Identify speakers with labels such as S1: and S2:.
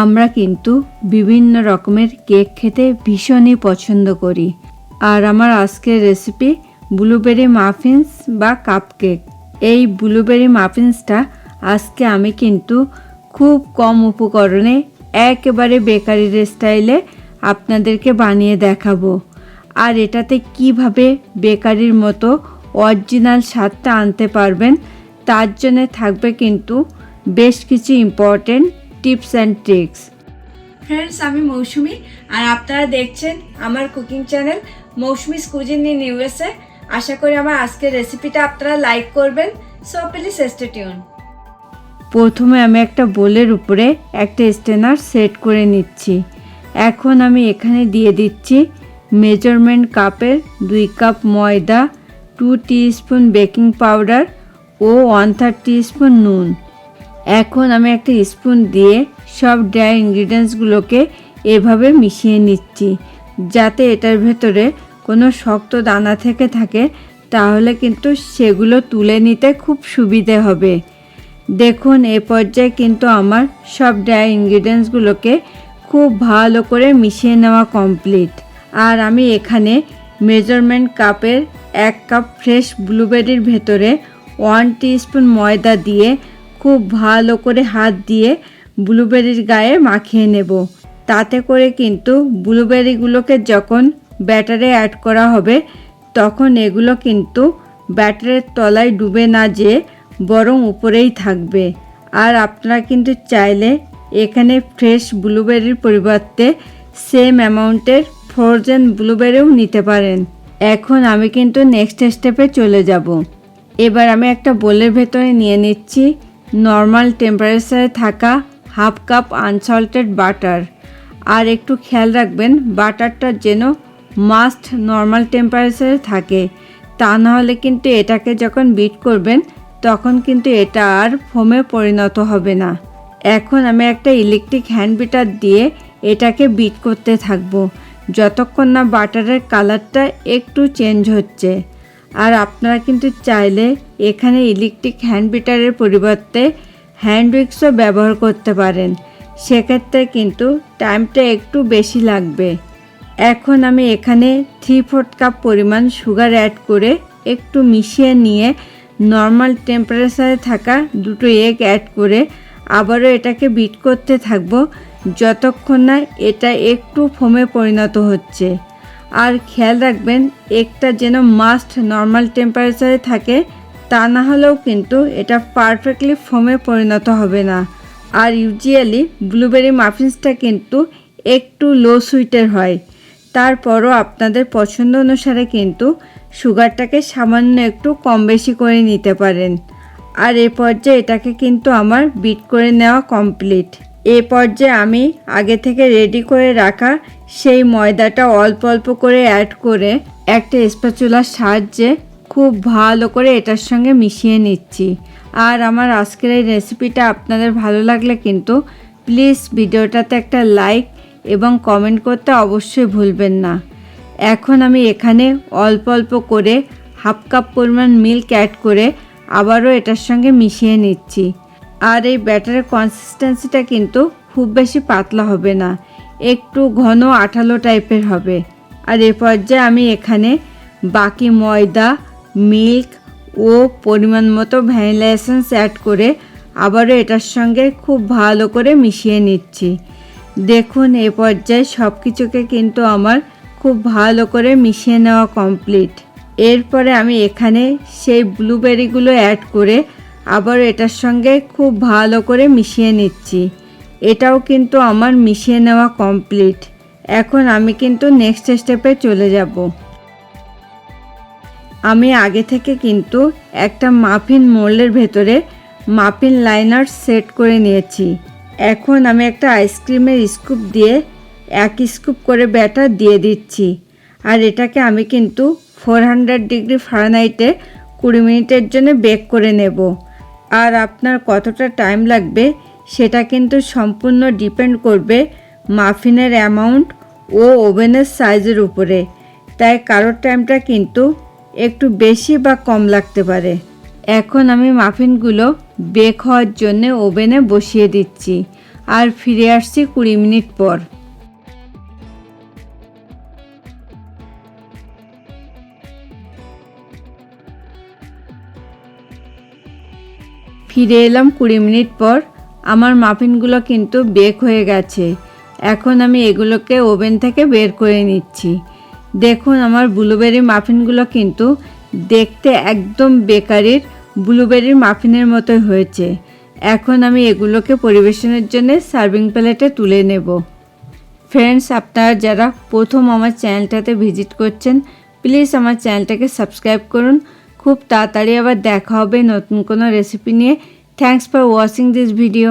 S1: আমরা কিন্তু বিভিন্ন রকমের কেক খেতে ভীষণই পছন্দ করি। আর আমার আজকের রেসিপি ব্লুবেরি মাফিন্স বা কাপকেক এই ব্লুবেরি মাফিন্সটা আজকে আমি কিন্তু খুব কম উপকরণে একেবারে বেকারির স্টাইলে আপনাদেরকে বানিয়ে দেখাবো। আর এটাতে কীভাবে বেকারির মতো অরিজিনাল স্বাদটা আনতে পারবেন, তার জন্য থাকবে কিন্তু বেশ কিছু important tips and tricks.
S2: Friends আমি মৌসুমি আর আপনারা দেখছেন আমার cooking channel Moushumi cuisine in USA. আশা করি আমার আজকের রেসিপিটা আপনারা লাইক করবেন সো প্লিজ টিউন
S1: প্রথমে আমি একটা বোলের উপরে একটা স্টেনার সেট করে নিচ্ছি। এখন আমি এখানে দিয়ে দিচ্ছি মেজারমেন্ট কাপের দুই কাপ ময়দা টু স্পুন বেকিং পাউডার ও ওয়ান থার্ড স্পুন নুন। এখন আমি একটা স্পুন দিয়ে সব ড্রাই ইনগ্রিডিয়েন্টসগুলোকে এভাবে মিশিয়ে নিচ্ছি। যাতে এটার ভেতরে কোনো শক্ত দানা থেকে থাকে, তাহলে কিন্তু সেগুলো তুলে নিতে খুব সুবিধে হবে। দেখুন, এ পর্যায়ে কিন্তু আমার সব ড্রাই ইনগ্রিডিয়েন্টসগুলোকে খুব ভালো করে মিশিয়ে নেওয়া কমপ্লিট আর আমি এখানে মেজারমেন্ট কাপের এক কাপ ফ্রেশ ব্লুবেরির ভেতরে ওয়ান স্পুন ময়দা দিয়ে খুব ভালো করে হাত দিয়ে ব্লুবেরির গায়ে মাখিয়ে নেব। তাতে করে কিন্তু ব্লুবেরিগুলোকে যখন ব্যাটারে অ্যাড করা হবে, তখন এগুলো কিন্তু ব্যাটারের তলায় ডুবে না যেয়ে বরং উপরেই থাকবে। আর আপনারা কিন্তু চাইলে এখানে ফ্রেশ ব্লুবেরির পরিবর্তে সেম অ্যামাউন্টের ফ্রোজেন ব্লুবেরিও নিতে পারেন। এখন আমি কিন্তু নেক্সট স্টেপে চলে যাব। এবার আমি একটা বোলের ভেতরে নিয়ে নিচ্ছি। নর্মাল টেম্পারেচারে থাকা হাফ কাপ আনসল্টেড বাটার। আর একটু খেয়াল রাখবেন, বাটারটা যেন মাস্ট নর্মাল টেম্পারেচারে থাকে। তা না হলে কিন্তু এটাকে যখন বিট করবেন, তখন কিন্তু এটা আর ফোমে পরিণত হবে না। এখন আমি একটা ইলেকট্রিক হ্যান্ড বিটার দিয়ে এটাকে বিট করতে থাকব। যতক্ষণ না বাটারের কালারটা একটু চেঞ্জ হচ্ছে। আর আপনারা কিন্তু চাইলে এখানে ইলেকট্রিক হ্যান্ড বিটারের পরিবর্তে হ্যান্ড উইক্সও ব্যবহার করতে পারেন। সেক্ষেত্রে কিন্তু টাইমটা একটু বেশি লাগবে। এখন আমি এখানে থ্রি ফোর্থ কাপ পরিমাণ সুগার অ্যাড করে একটু মিশিয়ে নিয়ে নর্মাল টেম্পারেচারে থাকা দুটো এগ অ্যাড করে আবারও এটাকে বিট করতে থাকব। যতক্ষণ না এটা একটু ফোমে পরিণত হচ্ছে। আর খেয়াল রাখবেন, একটা যেন মাস্ট নর্মাল টেম্পারেচারে থাকে, তা না হলেও কিন্তু এটা পারফেক্টলি ফোমে পরিণত হবে না। আর ইউজুয়ালি ব্লুবেরি মাফিন্সটা কিন্তু একটু লো সুইটের হয়। তারপরও আপনাদের পছন্দ অনুসারে কিন্তু সুগারটাকে সামান্য একটু কম বেশি করে নিতে পারেন। আর এ পর্যায়ে এটাকে কিন্তু আমার বিট করে নেওয়া কমপ্লিট এ পর্যায়ে আমি আগে থেকে রেডি করে রাখা সেই ময়দাটা অল্প অল্প করে অ্যাড করে একটা স্প্যাচুলার সাহায্যে খুব ভালো করে এটার সঙ্গে মিশিয়ে নিচ্ছি। আর আমার আজকের এই রেসিপিটা আপনাদের ভালো লাগলে কিন্তু প্লিজ ভিডিওটাতে একটা লাইক এবং কমেন্ট করতে অবশ্যই ভুলবেন না। এখন আমি এখানে অল্প অল্প করে হাফ কাপ পরিমাণ মিল্ক অ্যাড করে আবারও এটার সঙ্গে মিশিয়ে নিচ্ছি। আর এই ব্যাটারের কনসিস্টেন্সিটা কিন্তু খুব বেশি পাতলা হবে না। একটু ঘন আঠালো টাইপের হবে। আর এ পর্যায়ে আমি এখানে বাকি ময়দা, মিল্ক ও পরিমাণ মতো ভ্যানিলা এসেন্স অ্যাড করে আবারও এটার সঙ্গে খুব ভালো করে মিশিয়ে নিচ্ছি। দেখুন, এ পর্যায়ে সব কিছুকে কিন্তু আমার খুব ভালো করে মিশিয়ে নেওয়া কমপ্লিট এরপরে আমি এখানে সেই ব্লুবেরিগুলো অ্যাড করে আবার এটার সঙ্গে খুব ভালো করে মিশিয়ে নিচ্ছি। এটাও কিন্তু আমার মিশিয়ে নেওয়া কমপ্লিট এখন আমি কিন্তু নেক্সট স্টেপে চলে যাব। আমি আগে থেকে কিন্তু একটা মাফিন মোল্ডের ভেতরে মাফিন লাইনার সেট করে নিয়েছি। এখন আমি একটা আইসক্রিমের স্কুপ দিয়ে এক স্কুপ করে ব্যাটার দিয়ে দিচ্ছি। আর এটাকে আমি কিন্তু ফোর হান্ড্রেড ডিগ্রি ফারেনহাইটে কুড়ি মিনিটের জন্য বেক করে নেব। আর আপনার কতটা টাইম লাগবে সেটা কিন্তু সম্পূর্ণ ডিপেন্ড করবে মাফিনের অ্যামাউন্ট ও ওভেনের সাইজের উপরে। তাই কারোর টাইমটা কিন্তু একটু বেশি বা কম লাগতে পারে। এখন আমি মাফিনগুলো বেক হওয়ার জন্য ওভেনে বসিয়ে দিচ্ছি। আর ফিরে আসছি কুড়ি মিনিট পর। ফিরে এলাম কুড়ি মিনিট পর। আমার মাফিনগুলো কিন্তু বেক হয়ে গেছে। এখন আমি এগুলোকে ওভেন থেকে বের করে নিচ্ছি। দেখুন, আমার ব্লুবেরি মাফিনগুলো কিন্তু দেখতে একদম বেকারির ব্লুবেরির মাফিনের মতোই হয়েছে। এখন আমি এগুলোকে পরিবেশনের জন্য সার্ভিং প্লেটে তুলে নেব। ফ্রেন্ডস, আপনারা যারা প্রথম আমার চ্যানেলটাতে ভিজিট করছেন, প্লিজ আমার চ্যানেলটাকে সাবস্ক্রাইব করুন। খুব তাড়াতাড়ি আবার দেখা হবে নতুন কোনো রেসিপি নিয়ে। Thanks for watching this video